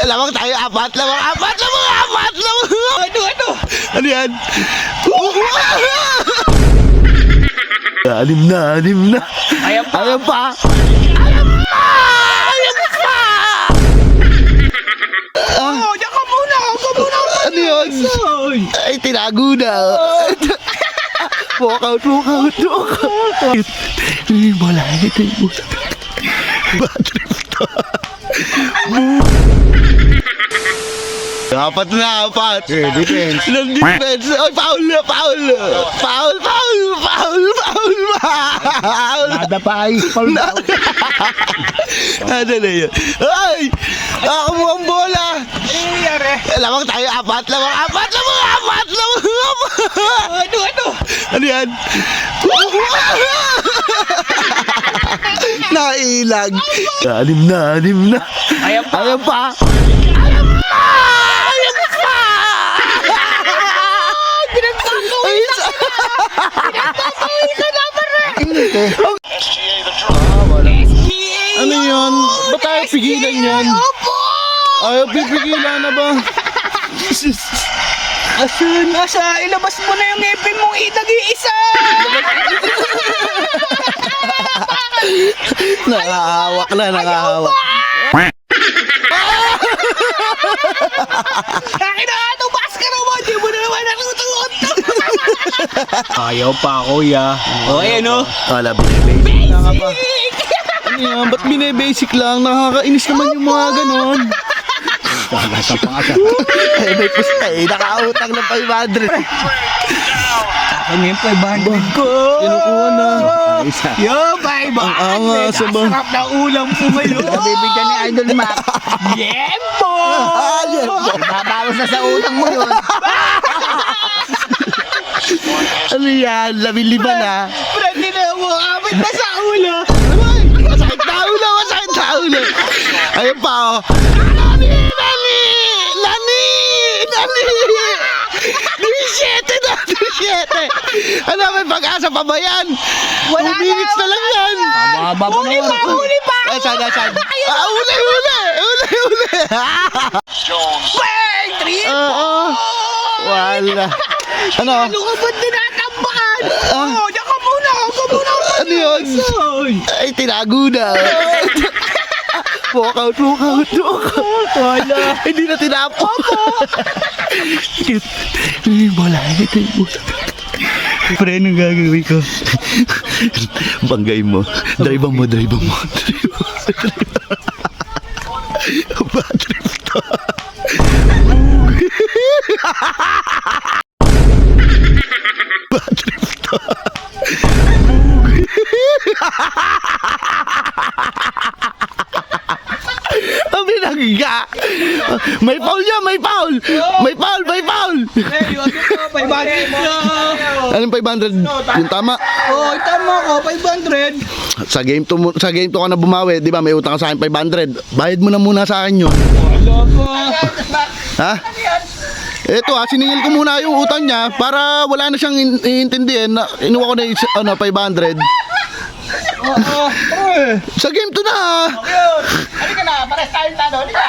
Lamang tayo, apat, lamang, apat, lamang, apat, lamang. Ano, ano? Ano yan? anim na, anim na. Ayan pa. Ayan pa. Ayan pa! Ayan pa! Oh, diyan ka muna. Ako muna. Ano yun? Ay. Tinago na. walk out, walk out, walk out. Wala. Ito yung. Bad trip to. Apat na, apat. Eh, defense. Ilang defense. Ay, foul na, foul. Foul, foul, foul, foul, foul. Nada pa ay foul Na- Ano na yun? Ay! Ako mo ang bola! Ano nangyayari? Lamang tayo, apat, lamang, apat, lamang, apat, lamang, apat! Ano, ano? Ano yan? Nailag. Anim na, anim na. Ayan pa. Ayan pa. Ayan pa! Ayan pa! Ay, sa- Ano yun? Ba't tayo pigilan yan? Opo! Ayaw pipigilan na ba? Asan? Nasa, ilabas mo na yung ngipin mong nag-iisa! Nakahawak na, nakahawak. Akin na, ano, Ayaw pa, kuya. O, ayan o. Wala, binibasic lang ka pa. Ano yan? Ba't binibasic lang? Nakakainis naman yung mga ganon. Nasa pangasa. Ay, may pusta eh. Nakautang ng 500. Ano yung 500 ko? Kinukuha na. Isa. Yo, 500! Ang angas. Sarap na ulam po ngayon! Nabibigyan ni Idol Mac. Yembo! Babawas na sa utang mo yun. Ano yan? Na. Pwede na mo, abit na sa ulo! Ay, masakit na ulo, masakit na ulo. Ayun pa, oh. Nani! Nani! Nani! Nani! Disiyete na! Disiyete! Ano, may pag-asa pa ba yan? Wala Two minutes na lang yan. Mababa pa Huli pa, huli pa! Ay, saan, saan? Ah, uli, uli! Uli, uli! Bang! Oo. Wala. Ano? Ano ka ba tinatambakan? Ah. Oh, diyan ka muna, ako muna! Ano yun? Ay! Ay, tinago na. Walk out, walk out, walk out. Wala. Hindi na tinapo. Ay, wala. Ito yung usap. Pre, anong gagawin ko? Banggay mo. Drive mo, drive mo. Drive mo. Bad Binangga. May foul yan, may foul. May foul, may foul. Ko, 500 na! Anong 500? Yung tama. Oh, tama ko, 500! Sa game to sa game to ka na bumawi, 'di ba? May utang ka sa akin 500. Bayad mo na muna sa akin pa! Ha? Ito ah, siningil ko muna yung utang niya para wala na siyang in- iintindihin na inuwa ko na yung ano, 500. Oo! Sa game to na ah. Yun! Halika na, pares tayong talo, halika!